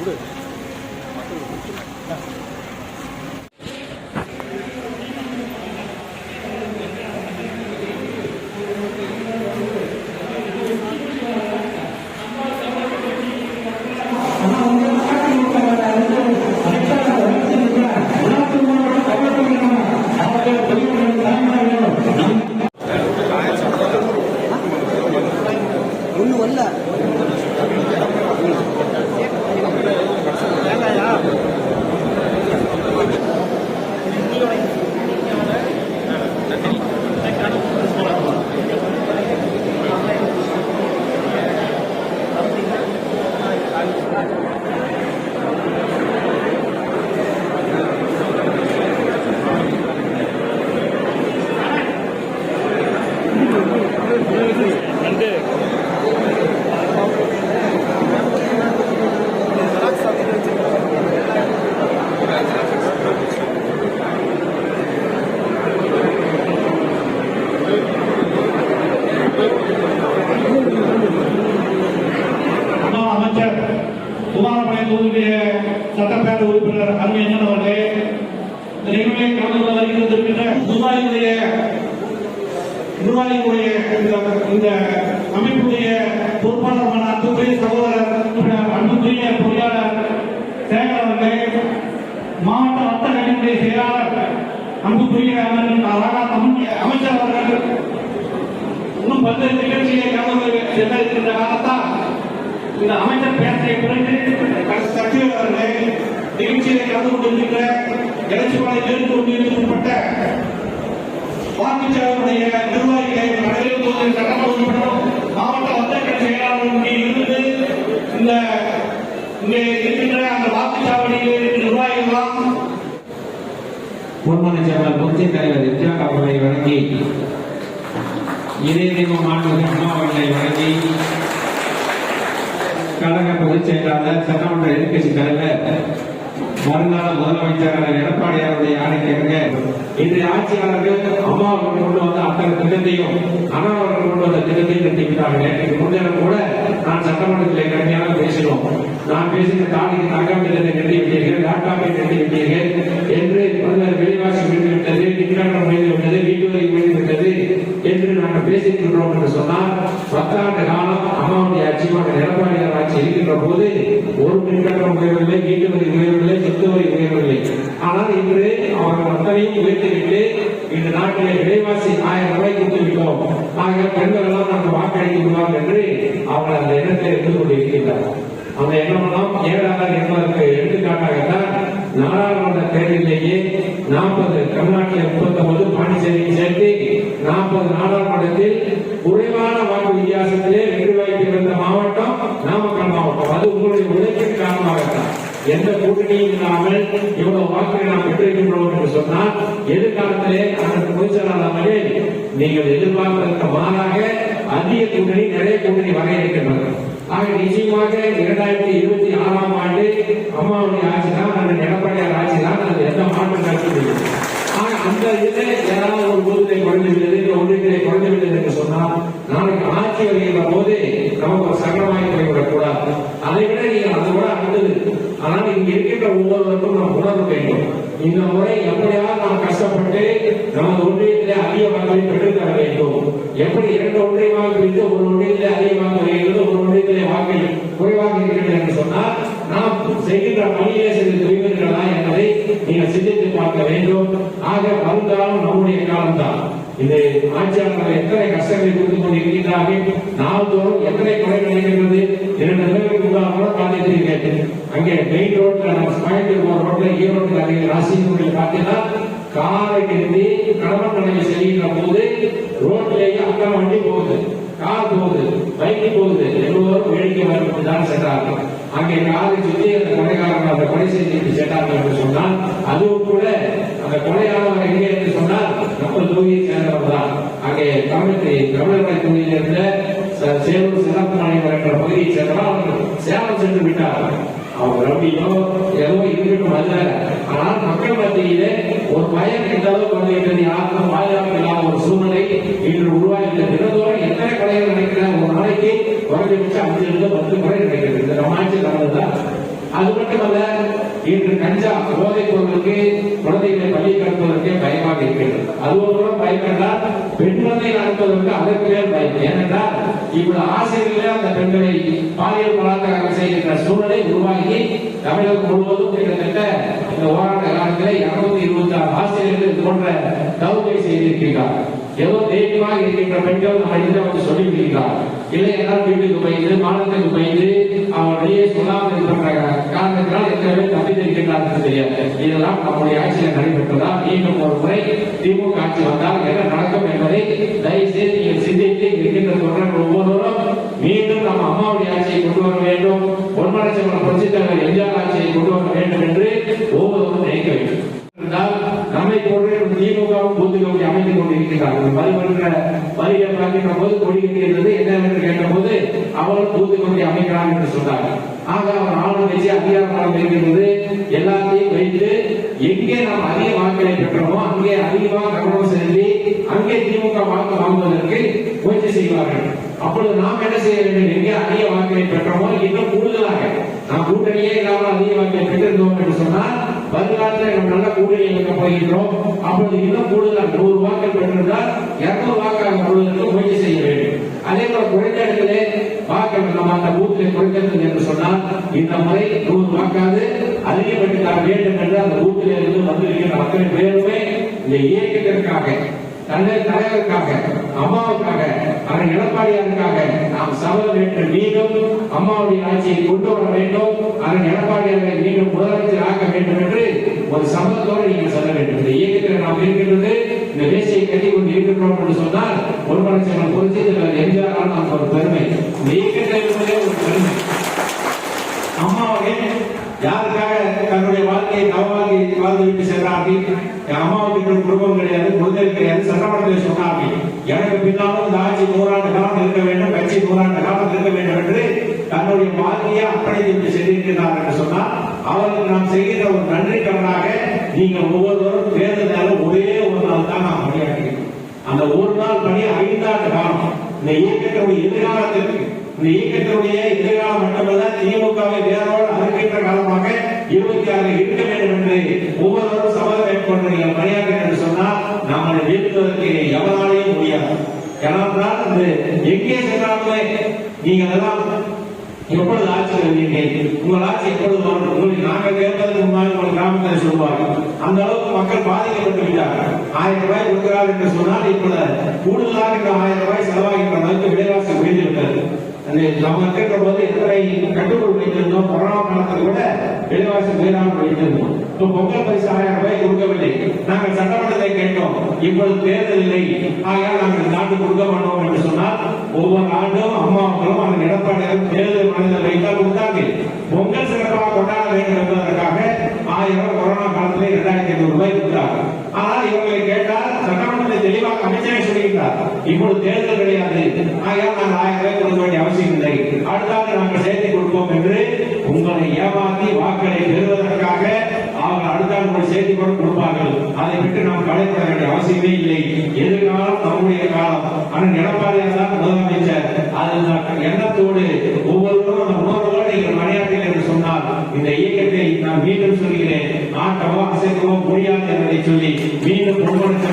これ。தொகுதியுடைய சட்டப்பேரவை உறுப்பினர் அருமையண்ணன் அவர்களே இந்த கலந்து கொள்ள வருகின்றிருக்கின்ற நிர்வாகிகளுடைய நிர்வாகிகளுடைய இந்த- அமைப்புடைய பொறுப்பாளருமான அன்புக்குரிய சகோதரர் அன்புக்குரிய பொறியாளர் சேகர் அவர்களே மாவட்ட வர்த்தக அணியினுடைய செயலாளர் அன்புக்குரிய அண்ணன் அழகா தமிழ் அமைச்சர் அவர்கள் இன்னும் பல்வேறு நிகழ்ச்சிகளை கலந்து கொள்ள செல்ல இருக்கின்ற காலத்தால் இந்த அமைச்சர் பேசிய பிறகு சக்திவேல் அவர்களே நிகழ்ச்சியிலே கலந்து கொண்டிருக்கின்ற எலட்சிபாளை தேர்ந்து கொண்டிருக்கப்பட்ட வாக்குச்சாளருடைய நிர்வாகிகளை நடைபெறும் போது சட்டமன்ற மாவட்ட வர்த்தக செயலாளரும் இருந்து இந்த இங்கே இருக்கின்ற அந்த வாக்குச்சாவடியில் நிர்வாகிகளாம் பொன்மன சேர்மன் புரட்சி தலைவர் எம்ஜிஆர் அவர்களை வழங்கி இதய தெய்வம் மாண்புமிகு அம்மா அவர்களை வழங்கி கழக பொதுச் செயலாளர் சட்டமன்ற எதிர்க்கட்சி தலைவர் மறுநாள் முதலமைச்சர் எடப்பாடியாருடைய ஆணைக்கிழங்க இன்றைய ஆட்சியாளர்கள் அம்மா அவர்கள் கொண்டு வந்த அத்தனை திட்டத்தையும் அண்ணா அவர்கள் கொண்டு வந்த திட்டத்தையும் கட்டிவிட்டார்கள். நேற்று முன்தினம் கூட நான் சட்டமன்றத்தில் கடுமையாக பேசினோம். நான் பேசின தாலிக்கு தாக்கம் திட்டத்தை கட்டிவிட்டீர்கள் லேப்டாப்பை கட்டிவிட்டீர்கள் என்று இருக்கின்ற போது ஒரு மின்கட்டணம் உயரவில்லை வீட்டு வரி உயரவில்லை சொத்து வரி உயரவில்லை ஆனால் இன்று அவர்கள் அத்தனையும் உயர்த்திவிட்டு இந்த நாட்டிலே விலைவாசி ஆயிரம் ரூபாய் கொடுத்து விட்டோம் ஆக பெண்கள் எல்லாம் நாங்கள் வாக்களித்து விடுவார் என்று அவர்கள் அந்த எண்ணத்தை எடுத்துக் கொண்டிருக்கின்றார். அந்த எண்ணமெல்லாம் ஏழாவது என்பதற்கு எடுத்துக்காட்டாகத்தான் நாடாளுமன்ற தேர்தலிலேயே நாற்பது தமிழ்நாட்டில் முப்பத்தி ஒன்பது பாண்டிச்சேரியை சேர்த்து நாற்பது நாடாளுமன்றத்தில் எந்த கூட்டணியும் இல்லாமல் இவ்வளவு வாக்குகளை நாம் பெற்றிருக்கின்றோம் என்று சொன்னால் எதிர்காலத்திலே அந்த பொதுச்செயலாளர்களே நீங்கள் எதிர்பார்ப்பதற்கு மாறாக அதிக கூட்டணி நிறைய கூட்டணி வர இருக்கின்றன ஆக நிச்சயமாக இரண்டாயிரத்தி இருபத்தி ஆறாம் ஆண்டு அம்மாவுடைய ஆட்சி தான் அந்த எடப்பாடியார் ஆட்சி தான் அது எந்த மாற்றம் கருத்து இல்லை ஆக அந்த இதில் ஏதாவது ஒரு கூட்டத்தை குறைந்து விட்டது இந்த ஒன்றியத்திலே குறைந்து விட்டது என்று சொன்னால் நாளைக்கு ஆட்சி வருகின்ற போது நமக்கு ஒரு போய்விடக்கூடாது இந்த முறை எப்படியாவது நாம் கஷ்டப்பட்டு நமது ஒன்றியத்திலே அதிக வாக்களை பெற்றுத் தர வேண்டும்? எப்படி இரண்டு ஒன்றியமாக பிரித்து ஒரு ஒன்றியத்திலே அதிக அதிகமாக வருகிறது ஒரு ஒன்றியத்திலே வாக்கு குறைவாக இருக்கிறது என்று சொன்னால் நாம் செய்கின்ற பணியிலே சிறிது தொய்விருக்கிறதா என்பதை நீங்கள் சிந்தித்து பார்க்க வேண்டும். ஆக வருங்காலம் நம்முடைய காலம்தான். இந்த ஆட்சியாளர்கள் எத்தனை கஷ்டங்களை கொடுத்து கொண்டிருக்கிறார்கள் நாள்தோறும் எத்தனை குறைகள் இருக்கின்றது இரண்டு நிலைமைக்கு கூட அங்கே மெயின் ரோட்ல நம்ம கோயம்புத்தூர் போற ரோட்ல ஈரோடு அருகே ராசிபுரியில் பார்த்தீங்கன்னா காரை நிறுத்தி போது ரோட்லேயே அக்கா வண்டி போகுது கார் போகுது பைக் போகுது. எல்லோரும் வேடிக்கை வருவது தான் சென்றார்கள். அங்கே காரை சுற்றி அந்த கொலைகாரன் அந்த கொலை செய்து சென்றார்கள் என்று சொன்னால் அதுவும் கூட அந்த கொலையாளர் எங்கே என்று சொன்னால் நம்ம தொகுதியை சேர்ந்தவர் தான் தமிழக தொகுதியில் இருந்த ச- சேலூர் சிறப்பு என்ற பகுதியை சேர்ந்தவர் அவர் சேலம் சென்று விட்டார். அவர் ரம்பியோ ஏதோ இருக்கட்டும் அல்ல. ஆனால் மக்கள் மத்தியிலே ஒரு பயம் எந்த அளவுக்கு வந்துவிட்டது யாருக்கும் பாதுகாப்பு இல்லாத ஒரு சூழ்நிலை இன்று உருவாகியுள்ளது தினந்தோறும் எத்தனை கொலைகள் நடக்கிற ஒரு நாளைக்கு குறைஞ்சபட்சம் அஞ்சு இருந்து பத்து முறை நினைக்கிறது இந்த ரமாட்சி நடந்ததுதான் அது மட்டுமல்ல இன்று கஞ்சா போதைப் பொருளுக்கு குழந்தைகளை பள்ளி கடத்துவதற்கே பயமாக இருக்கிறது. அது ஒரு புறம் பயம் என்றால் பெண் குழந்தை நடத்துவதற்கு அதற்கு ஏனென்றால் இவ்வளவு ஆசிரியர்களே அந்த பெண்களை பாலியல் பலாத்காரம் செய்கின்ற சூழலை உருவாக்கி தமிழகம் முழுவதும் கிட்டத்தட்ட இந்த ஓராண்டு காலத்தில் இருநூத்தி இருபத்தி ஆறு ஆசிரியர்கள் இது போன்ற தவுகை செய்திருக்கிறார் ஏதோ தைரியமாக இருக்கின்ற பெண்கள் நம்ம இதில் வந்து சொல்லி இல்லை என்றால் வீட்டுக்கு பயந்து மாநிலத்துக்கு பயந்து அவருடைய வெளியே இது பண்ற காரணத்தினால் எத்தனை பேர் தப்பித்திருக்கின்றார்கள் தெரியாது. இதெல்லாம் நம்முடைய ஆட்சியில் நடைபெற்றதால் மீண்டும் ஒரு முறை திமுக ஆட்சி வந்தால் என்ன நடக்கும் அரசுக்கான எம்ஜிஆர் ஆட்சியை கொண்டு வர வேண்டும் என்று ஒவ்வொருவரும் நினைக்க வேண்டும். என்றால் நம்மை போன்ற ஒரு திமுகவும் பூத்துக்களை அமைத்துக் கொண்டிருக்கிறார்கள் மறுமன்ற வரியை பார்க்கின்ற போது கொடி கட்டியிருந்தது என்னவென்று கேட்டபோது அவர்கள் பூத்துக்கொண்டை அமைக்கலாம் என்று சொன்னார்கள் ஆக அவர் ஆளும் வச்சு அதிகாரமாக இருக்கின்றது எல்லாத்தையும் வைத்து எங்கே நாம் அதிக வாக்களை பெற்றோமோ அங்கே அதிகமாக கவனம் செலுத்தி அங்கே திமுக வாக்கு வாங்குவதற்கு முயற்சி செய்வார்கள். அப்பொழுது நாம் என்ன செய்ய வேண்டும்? எங்கே அதிக வாக்குகளை பெற்றோமோ? இன்னும் கூடுதலாக நாம் கூட்டணியே இல்லாமல் அதிக வாக்குகளை பெற்றிருந்தோம் என்று சொன்னால் வருங்காலத்தில் நம்ம நல்ல கூட்டணி அமைக்க போகின்றோம். அப்பொழுது இன்னும் கூடுதலாக நூறு வாக்கள் பெற்றிருந்தால் இருநூறு வாக்காக வருவதற்கு முயற்சி செய்ய வேண்டும். அதே போல குறைந்த இடத்திலே வாக்கள் நம்ம அந்த பூத்திலே குறைந்தது என்று சொன்னால் இந்த முறை நூறு வாக்காது அதிகப்பட்டு தர வேண்டும் என்று அந்த பூத்திலே இருந்து வந்திருக்கிற மக்களின் பேருமே இந்த இயக்கத்திற்காக தந்தை தலைவருக்காக அம்மாவுக்காக அவர் எடப்பாடியாருக்காக நாம் சபதம் ஏற்று மீண்டும் அம்மாவுடைய ஆட்சியை கொண்டு வர வேண்டும். அதன் எடப்பாடியாரை மீண்டும் முதலமைச்சர் ஆக்க வேண்டும் என்று ஒரு சபதத்தோடு நீங்கள் சொல்ல வேண்டும். இந்த இயக்கத்தில் நாம் இருக்கின்றது இந்த தேசிய கட்டி கொண்டு இருக்கின்றோம் என்று சொன்னால் ஒரு மனுஷன் குறித்து எம்ஜிஆர் நமக்கு ஒரு பெருமை இந்த இயக்கத்தில் இருப்பதே ஒரு பெருமை அம்மாவுடைய யாருக்காக தன்னுடைய வாழ்க்கையை நவ வாழ்க்கையை வாழ்ந்து விட்டு சென்றார்கள் என் அம்மாவுக்கு இன்னும் குடும்பம் கிடையாது குழந்தை கிடையாது சட்டமன்றத்தில் சொன்னார்கள் எனக்கு பின்னாலும் இந்த ஆட்சி நூறாண்டு காலம் இருக்க வேண்டும் கட்சி நூறாண்டு இருக்க வேண்டும் என்று தன்னுடைய வாழ்க்கையை அர்ப்பணித்து விட்டு சென்றிருக்கிறார் என்று சொன்னால் அவருக்கு நாம் செய்கின்ற ஒரு நன்றி கடனாக நீங்கள் ஒவ்வொருவரும் தேர்தல் நேரம் ஒரே ஒரு நாள் தான் நாம் பணியாற்றுகிறோம். அந்த ஒரு நாள் பணி ஐந்தாண்டு காலம். இந்த இயக்கத்தினுடைய எதிர்காலத்திற்கு இந்த இயக்கத்தினுடைய எதிர்காலம் மட்டுமல்ல திமுகவை வருவீர்கள் உங்கள் ஆட்சி எப்பொழுது வரும் உங்களுக்கு நாங்கள் கேட்பதற்கு முன்னாடி உங்கள் கிராமத்தில் சொல்வார்கள் அந்த அளவுக்கு மக்கள் பாதிக்கப்பட்டு விட்டார்கள் ஆயிரம் ரூபாய் கொடுக்கிறார் என்று சொன்னால் இப்பொழுது கூடுதலாக இந்த ஆயிரம் ரூபாய் செலவாகின்ற அளவுக்கு விலைவாசி உயர்ந்து விட்டது. நம்ம கேட்கிற போது எத்தனை கட்டுக்குள் வைத்திருந்தோம். கொரோனா காலத்தில் கூட விலைவாசி உயராமல் வைத்திருந்தோம் இப்போ பொங்கல் பரிசு ஆயிரம் ரூபாய் கொடுக்கவில்லை. நாங்கள் சட்டமன்றத்தை கேட்டோம். இப்போது தேர்தல் இல்லை. ஆகையால் நாங்கள் இந்த ஆண்டு கொடுக்க மாட்டோம் என்று சொன்னால் ஒவ்வொரு ஆண்டும் அம்மாக்களும் அந்த எடப்பாடியாரும் தேர்தல் மனிதர் வைத்தால் கொடுத்தார்கள். பொங்கல் சிறப்பாக கொண்டாட வேண்டும் என்பதற்காக ஆயிரம் கொரோனா காலத்தில் இரண்டாயிரத்தி ஐநூறு ரூபாய் கொடுத்தாங்க ஆனால் இவர்களை கேட்டால் சட்டமன்றத்தை தெளிவாக அமைச்சரே சொல்லியிருந்தார் இப்போது தேர்தல் கிடையாது. ஆகையால் நாங்கள் ஆயிரம் ரூபாய் கொடுக்க வேண்டிய அவசியம் இல்லை. அடுத்த ஆண்டு நாங்கள் சேர்த்து கொடுப்போம் என்று உங்களை ஏமாற்றி வாக்களை பெறுவதற்காக அவர்கள் அடுத்த ஆண்டு உங்களை சேர்த்து கூட கொடுப்பார்கள் அதை விட்டு நாம் கவலைப்பட வேண்டிய அவசியமே இல்லை. எதிர்காலம் நம்முடைய காலம். ஆனால் எடப்பாடியார் தான் முதலமைச்சர். அது எண்ணத்தோடு ஒவ்வொருவரும் அந்த உணர்வோடு நீங்கள் பணியாற்றீர்கள் என்று சொன்னால் இந்த இயக்கத்தை நான் மீண்டும் சொல்கிறேன். ஆட்டவோ அசைக்கவோ முடியாது என்பதை சொல்லி மீண்டும் பொன்மனச்சம்